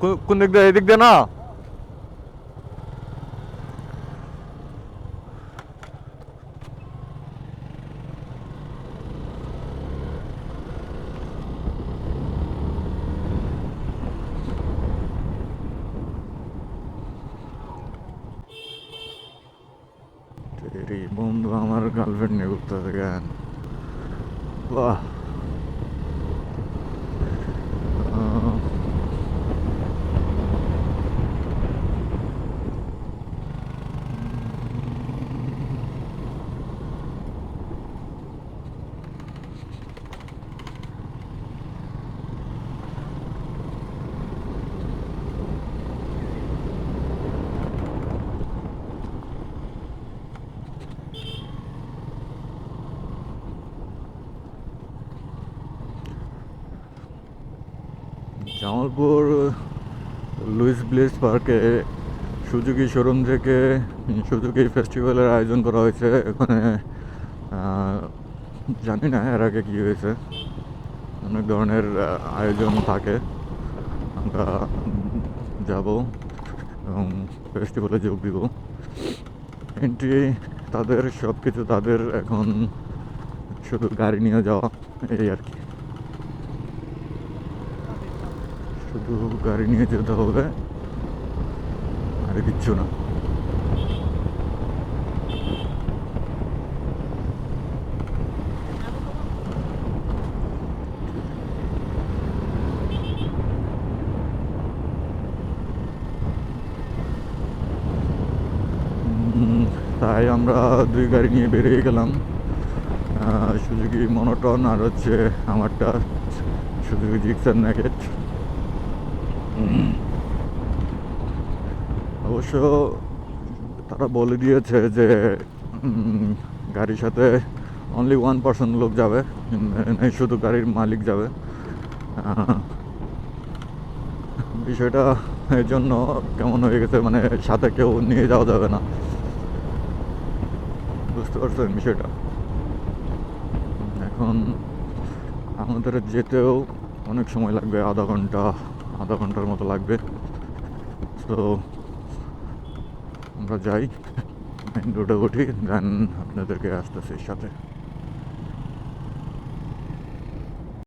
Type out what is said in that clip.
কোন- দিক দিয়ে? এদিক দিয়ে না? বন্ধু আমার গার্লফ্রেন্ড নিয়ে ঘুরতে হবে বাহ। জামালপুর, লুইস ব্লেস পার্কে সুজুকি শোরুম থেকে সুজুকি ফেস্টিভ্যালের আয়োজন করা হয়েছে। এখানে জানি না এর আগে কী হয়েছে। অনেক ধরনের আয়োজন থাকে। আমরা যাব এবং ফেস্টিভ্যালে যোগ দিব। এন্ট্রি তাদের সব কিছু তাদের এখন শুধু গাড়ি নিয়ে যাওয়া, এই আর কি। শুধু গাড়ি নিয়ে যেতে হবে। আর কিচ্ছু না। তাই আমরা দুই গাড়ি নিয়ে বেরিয়ে গেলাম। সুজুকি, মনোটন আর হচ্ছে আমারটা, সুজুকি, জিক্সার ন্যাকেট অবশ্য তারা বলে দিয়েছে যে গাড়ির সাথে অনলি ওয়ান পার্সন লোক যাবে মানে শুধু গাড়ির মালিক যাবে। বিষয়টা এর জন্য কেমন হয়ে গেছে মানে সাথে কেউ নিয়ে যাওয়া যাবে না। বুঝতে পারছেন বিষয়টা? এখন আমাদের যেতেও অনেক সময় লাগবে, আধা ঘণ্টা আধা ঘণ্টার মতো লাগবে। তো আমরা যাই মেন রোডে উঠি দেন আপনাদেরকে আসতেছি সাথে।